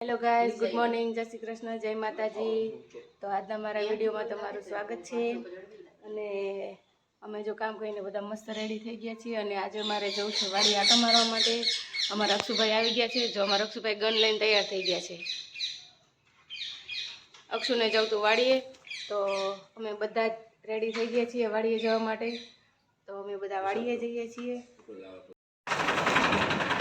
Hello guys good morning જય શ્રી કૃષ્ણ. જય માતાજી. તો આજના મારા વિડીયોમાં તમારું સ્વાગત છે. અને અમે જો કામ કરીને બધા મસ્ત રેડી થઈ ગયા છીએ અને આજે મારે જવું છે વાડી આટો મારવા માટે. અમારા અક્ષુભાઈ આવી ગયા છે. જો અમારા અક્ષુભાઈ ગન લઈને તૈયાર થઈ ગયા છે. અક્ષુને જવું તું વાડીએ. તો અમે બધા જ રેડી થઈ ગયા છીએ વાડીએ જવા માટે. તો અમે બધા વાડીએ જઈએ છીએ.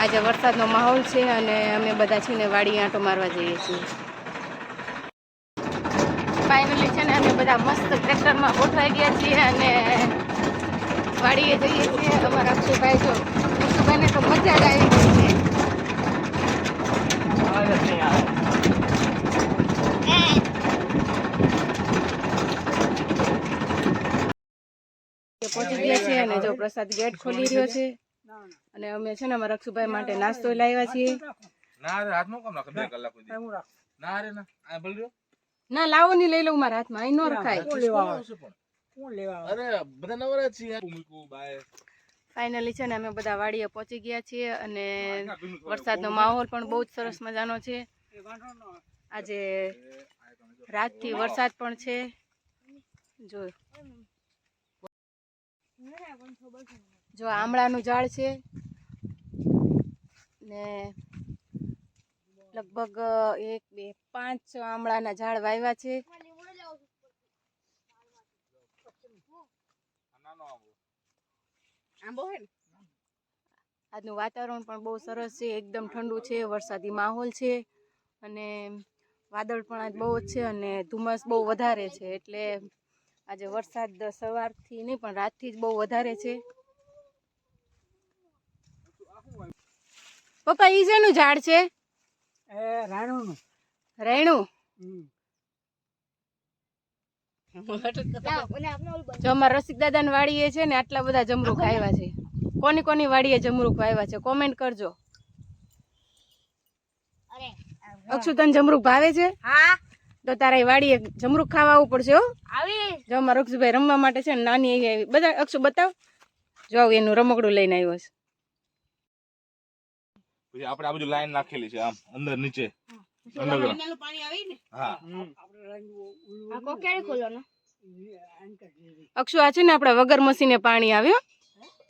આજે વરસાદનો માહોલ છે અને અમે બધા છે ને વાડી આંટો મારવા જઈએ છીએ. ફાઇનલી છે ને અમે બધા મસ્ત ટ્રેક્ટરમાં ગોઠવાઈ ગયા છીએ અને વાડીએ જઈએ છીએ. અમારા અક્ષુભાઈ જો અક્ષુભાઈને તો મજા જ આવી ગઈ છે. પહોંચી ગયા છીએ અને જો પ્રસાદ ગેટ ખોલી રહ્યો છે. અને અમે છે ને અમારા રક્ષુભાઈ માટે નાસ્તો લાવ્યા છીએ. ના રે હાથમાં કેમ રાખે? બે કલાક સુધી. ના રે ના. આ ભલ ના લાવો ની લઈ લઉં મારા હાથમાં. અહીં ન રખાય. અરે બધા નવરા છીએ. મૂકું બાય. ફાઇનલી છે ને અમે બધા વાડીએ પહોંચી ગયા છીએ અને વરસાદનો માહોલ પણ બહુ જ સરસ મજાનો છે. આજે રાતથી વરસાદ પણ છે. જો. જો આમળાનું ઝાડ છે ને લગભગ એક બે પાંચ આમળાના ઝાડ વાવ્યા છે. આજનું વાતાવરણ પણ બહુ સરસ છે એકદમ ઠંડુ છે વરસાદી માહોલ છે અને વાદળ પણ આજ બહુ જ છે અને ધુમ્મસ બહુ વધારે છે એટલે આજે વરસાદ સવારથી નહીં પણ રાતથી જ બહુ વધારે છે. પપ્પા ઈ શેનું ઝાડ છે? રેણું જો અમારા રસિક દાદાની વાડીએ છે ને આટલા બધા જમરૂખ આવ્યા છે. કોની કોની વાડીએ જમરૂખ આવ્યા છે? કોમેન્ટ કરજો. અક્ષુ તને જમરૂખ ભાવે છે? હા. તો તારા એ વાડીએ જમરૂખ ખાવા આવવું પડશે હો. આવી. જો અમારા અક્ષુભાઈ રમવા માટે છે ને નાની આવી. બધા અક્ષુ બતાવ. જો એનું રમકડું લઈને આવ્યો છે. પછી આપણે આ બધું લાઈન નાખેલી છે આમ અંદર નીચે. underground. હા. આ કોકેડ ખોલવાનો? અક્ષુ આ છે ને આપણે વગર મશીને પાણી આવ્યો.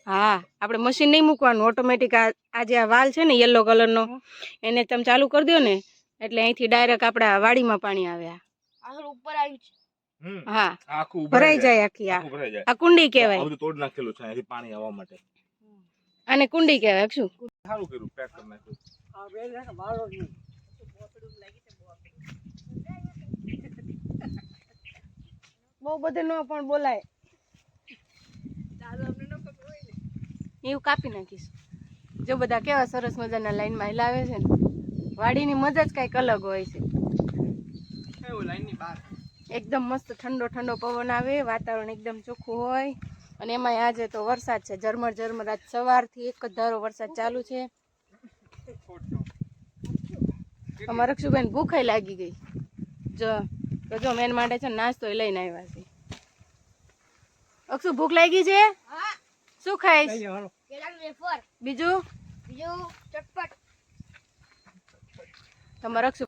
હા આપણે મશીન નહીં મૂકવાનું. ઓટોમેટિક આ જે આ વાલ છે ને યલો કલરનો એને તમે ચાલુ કરી દો ને એટલે અહીંથી ડાયરેક્ટ આપણા વાડીમાં પાણી આવે. આ. ઉપર આવ્યું છે. હા. આખું ભરાઈ જાય. આખી આ. કુંડી કહેવાય. બધું તોડ નાખેલું છે અહીંથી પાણી આવવા માટે. આને કુંડી કહેવાય શું સારું કર્યું પેક કરી નાખ્યું. બહુ બધે ન પણ બોલાય. એવું કાપી નાખીશ. જો બધા કેવા સરસ મજાના લાઈનમાં હિલાવે છે ને વાડીની મજા જ કંઈક અલગ હોય છે. એકદમ મસ્ત ઠંડો ઠંડો પવન આવે વાતાવરણ એકદમ ચોખ્ખું હોય. અને એમાં આજે તો વરસાદ છે. ઝરમર ઝરમર આજ સવારથી એક જ ધારો વરસાદ ચાલુ છે. અમારા રક્ષુબેન ભૂખાઈ લાગી ગઈ. જો તો જો મેન માટે છે ને નાસ્તો લઈને આવ્યા છે. અક્ષુ ભૂખ લાગી છે? શું ખાઈશ? કેળાનું બીજું? બીજું ચટપટ. તમારા રક્ષુ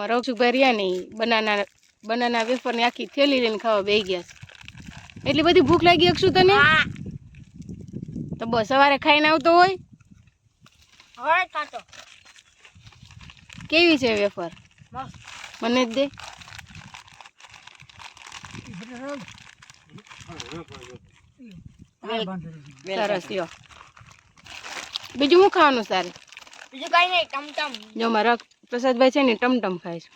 રક્ષુભાઈ રહ્યા નહીં. બનાના બનાના વેફરની આખી થેલી લઈને ખાવા બે ગયા છે. એટલી બધી ભૂખ લાગી અક્ષુ તને? તો બસ સવારે ખાઈને આવતો હોય? કેવી છે વેફર? મને જ દે. સરસ લ્યો. બીજું શું ખાવાનું સારું? બીજું કઈ નહીં ટમટમ. જો મારા પ્રસાદભાઈ છે ને ટમટમ ખાય છે.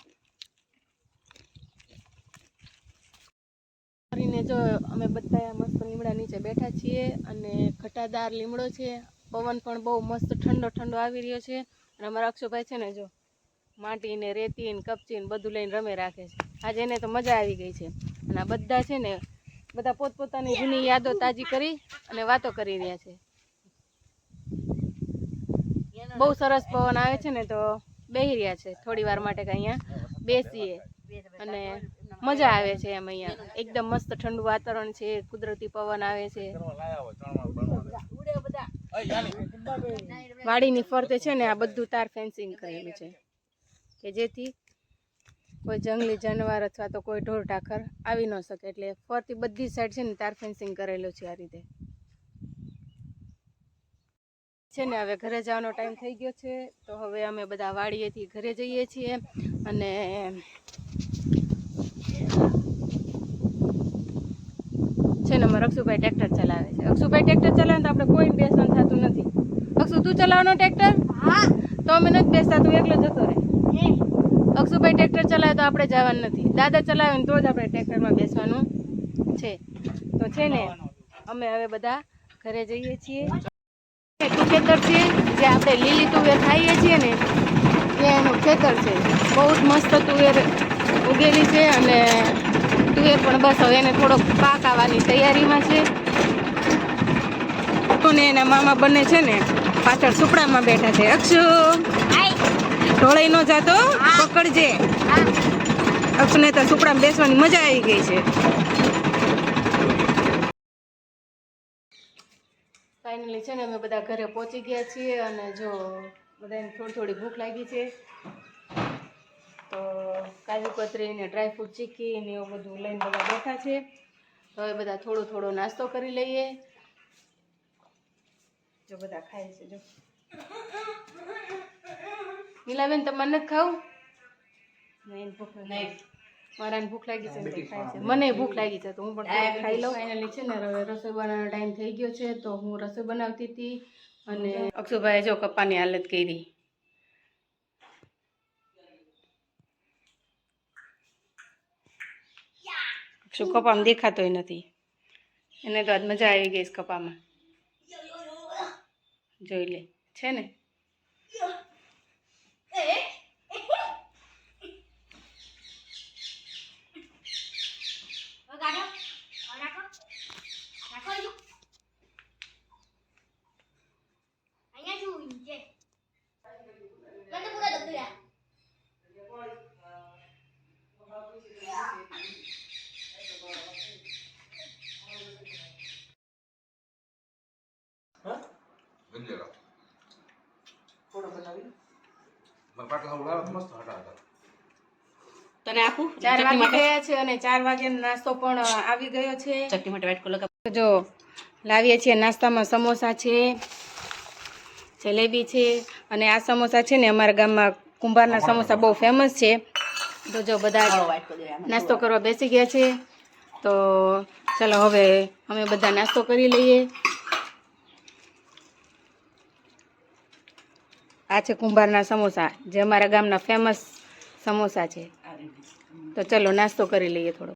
કરીને જો અમે બધા મસ્ત લીમડા નીચે બેઠા છીએ અને ઘટાદાર લીમડો છે. પવન પણ બહુ મસ્ત ઠંડો ઠંડો આવી રહ્યો છે. અને અમારા અક્ષુભાઈ છે ને જો માટી ને રેતી ને કપચી ને બધું લઈને રમે રાખે છે. આજે એને તો મજા આવી ગઈ છે. અને આ બધા છે ને બધા પોતપોતાની જૂની યાદો તાજી કરી અને વાતો કરી રહ્યા છે. બહુ સરસ પવન આવે છે ને તો બેહી રહ્યા છે. થોડી વાર માટે કે અહીંયા બેસીએ. અને મજા આવે છે એમ અહીંયા. એકદમ મસ્ત ઠંડુ વાતાવરણ છે, કુદરતી પવન આવે છે. વાડીની ફરતે છે ને આ બધું તાર ફેન્સિંગ કરેલું છે. કે જેથી કોઈ જંગલી જાનવર અથવા તો કોઈ ઢોર ઢાખર આવી ન શકે. એટલે ફરતી બધી સાઈડ છે ને તાર ફેન્સિંગ કરેલું છે આ રીતે. છે ને હવે ઘરે જવાનો ટાઈમ થઈ ગયો છે. તો હવે અમે બધા વાડીએથી ઘરે જઈએ છીએ અને અક્ષુભાઈ ટ્રેક્ટર ચલાવે છે. અક્ષુભાઈ ટ્રેક્ટર ચલાવે તો આપણે કોઈ બેસવાનું થતું નથી. અક્ષુ તું ચલાવવાનો ટ્રેક્ટર? હા. તો અમે નથી બેસતા તું એકલો જતો રહે. અક્ષુભાઈ ટ્રેક્ટર ચલાવે તો આપણે જવાનું નથી. દાદા ચલાવે ને તો જ આપણે ટ્રેક્ટરમાં બેસવાનું છે. તો છે ને અમે હવે બધા ઘરે જઈએ છીએ. ખેતર છે જે આપણે લીલી તુવેર ખાઈએ છીએ ને એ એનું ખેતર છે. બહુ જ મસ્ત તુવેર ઉગેલી છે અને તુવેર પણ બસ હવે એને થોડોક પાક આવવાની તૈયારીમાં છે. ને એના મામા બંને છે ને પાછળ સુપડામાં બેઠા છે. અક્ષુ! ઢોળાઈ નો જાતો પકડજે. અક્ષને તો સુપડામાં બેસવાની મજા આવી ગઈ છે. ફાઇનલી છે ને અમે બધા ઘરે પહોંચી ગયા છીએ અને જો બધાને થોડી થોડી ભૂખ લાગી છે. તો કાજુ કતરી ને ડ્રાયફ્રૂટ ચીકી ને એવું બધું લઈને બધા બેઠા છે. તો હવે બધા થોડો થોડો નાસ્તો કરી લઈએ. જો બધા ખાય છે જો. નીલાબેન તમારે નથી ખાવું? નહીં ભૂખ નહીં. મારાને ભૂખ લાગી છે ખાય છે. મને ભૂખ લાગી છે તો હું પણ ખાઈ લઉં. ફાઇનલી છે ને હવે રસોઈ બનાવવાનો ટાઈમ થઈ ગયો છે તો હું રસોઈ બનાવતી હતી. અને અક્ષુભાઈએ જો કપ્પાની હાલત કરી. અક્ષુ કપામાં દેખાતોય નથી. એને તો આજ મજા આવી ગઈ કપામાં. જોઈ લે. છે ને વગાડો રાખો રાખો જો અહીંયા શું છે મને પૂરા દબડ્યા ગંજેરા મને પાટલા ઉડાડો તો મસ્ત હટા હતા તને આખું ચાર વાગે ગયા છે અને ચાર વાગે નાસ્તો પણ આવી ગયો છે. ચટણી માટે વાઇટ કલર જો લાવીએ છીએ નાસ્તામાં સમોસા છે જલેબી છે અને આ સમોસા છે ને અમારા ગામમાં કુંભારના સમોસા બહુ ફેમસ છે. તો જો બધા. નાસ્તો કરવા બેસી ગયા છે. તો ચાલો હવે અમે બધા નાસ્તો કરી લઈએ. આ છે કુંભારના સમોસા જે અમારા ગામના ફેમસ સમોસા છે. તો ચલો નાસ્તો કરી લઈએ થોડો